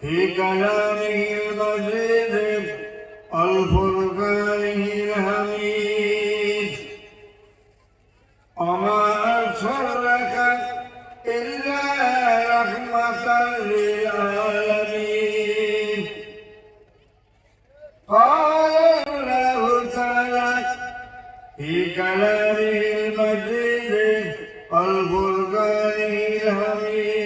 في كلامه المجيد الفرقانه الحميد وما أرسلك إلا رحمة للعالمين قال الله تعالى في كلامه المجيد الفرقان الحميد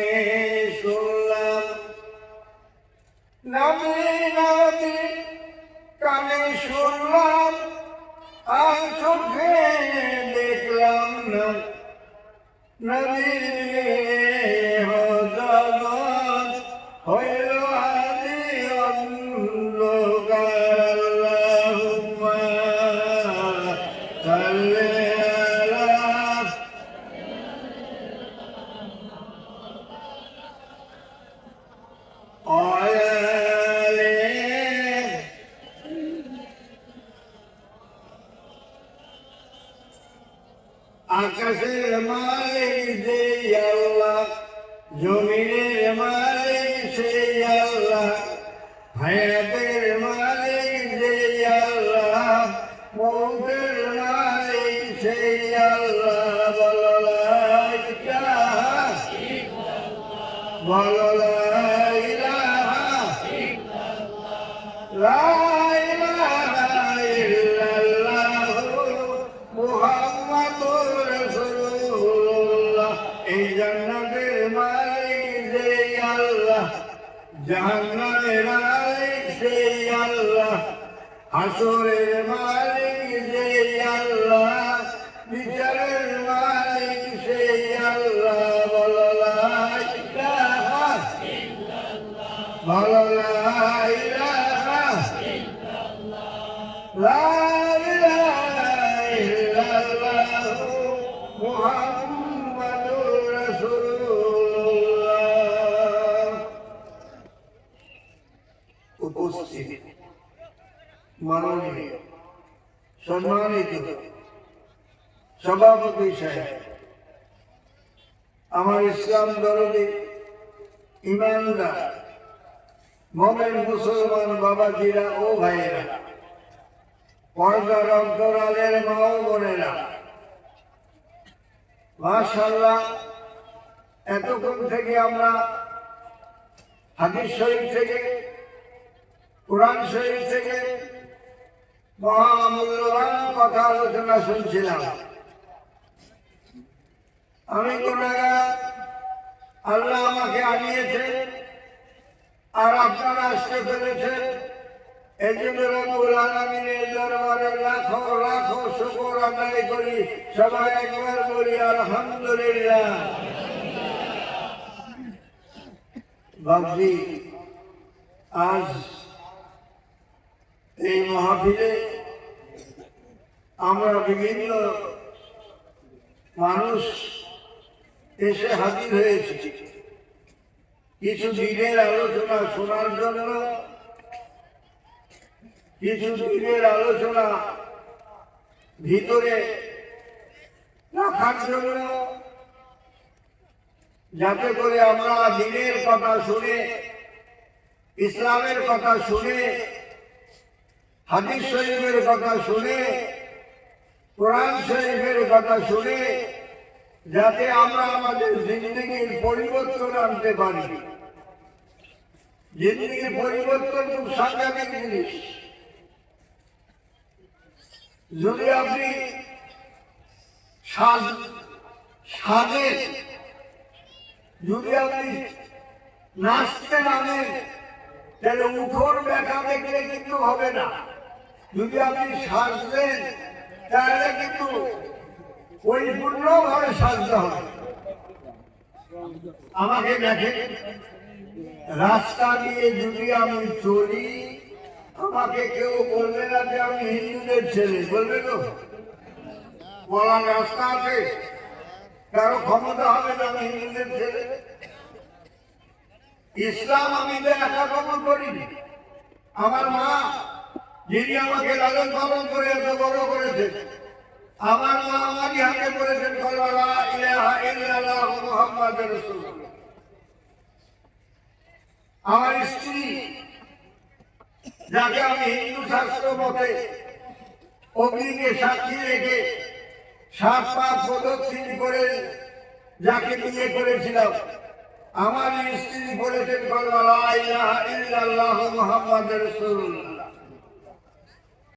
গানে শুনলাম। নবী নবী কানে শুনলাম আর চোখে দেখলাম না। নবী আকাশের মালিক যে আল্লাহ জমিনের মালিক সেই আল্লাহ, হায়াতের মালিক যে আল্লাহ, মৌতের মালিক সেই আল্লাহ। বলো বলো লা জাহান্নামের মালিক সেই আল্লাহ। হাসরের মালিক যে আল্লাহ। বিচারের সম্মানিত সভাপতি সাহেব, আমার ইসলাম দরদি ইমানদার, মোমেন মুসলমান বাবাজিরা ও ভাইয়েরা, পর্দার অন্তরালের মা ও বোনেরা মাশাল্লাহ এতক্ষণ থেকে আমরা হাদিস শরীফ থেকে, কোরআন শরীফ থেকে মহামূল্যবান কথা আলোচনা শুনছিলাম আমি গুণাগার, আল্লাহ আমাকে আনিয়েছে, আর আপনারা আসতে পেরেছেন এই জন্য রব্বুল আলমিনের দরবারে লাখো লাখো শুকর আদায় করি। সবাই একবার বলি, আলহামদুলিল্লাহ। বাবজি আজ এই মাহফিলে আমরা বিভিন্ন মানুষ এসে হাজির হয়েছে। কিছু দিনের আলোচনা শোনার জন্য, কিছু দিনের আলোচনা ভিতরে রাখার জন্য, যাতে করে আমরা দিনের কথা শুনে, ইসলামের কথা শুনে, হাদিস শরীফের কথা শুনে কোরআন শরীফের কথা শুনে যাতে আমরা আমাদের জিন্দগির পরিবর্তন আনতে পারি। জিন্দগির পরিবর্তন খুব সাংঘাতিক জিনিস। যদি আপনি সাজ যদি আপনি নাচতে নামেন, তাহলে উঠোর ব্যাখ্যা দেখলে কিন্তু হবে না। যদি আপনি সাজবেন তাহলে কিন্তু পরিপূর্ণভাবে সাজতে হবে আমাকে দেখেন রাস্তা দিয়ে যদি আমি চলি, আমাকে কেউ বলবে না যে আমি হিন্দুদের ছেলে, বলবে তো? বলার রাস্তা আছে। কারও ক্ষমতা হবে না আমি হিন্দুদের ছেলে। ইসলাম আমি কবল করিনি। আমার মা যিনি আমাকে লালন পালন করে এত বড় করেছে আমার মা আমারই হাতে করেছেন আমার স্ত্রী, যাকে আমি হিন্দু শাস্ত্র মতে অগ্নিকে সাক্ষী রেখে সাত পাঁচ প্রদক্ষিণ করে যাকে বিয়ে করেছিলাম, আমার স্ত্রী বলেছেন কলওয়ালা ইলাহা ইল্লাল্লাহ মুহাম্মদ রাসূলুল্লাহ।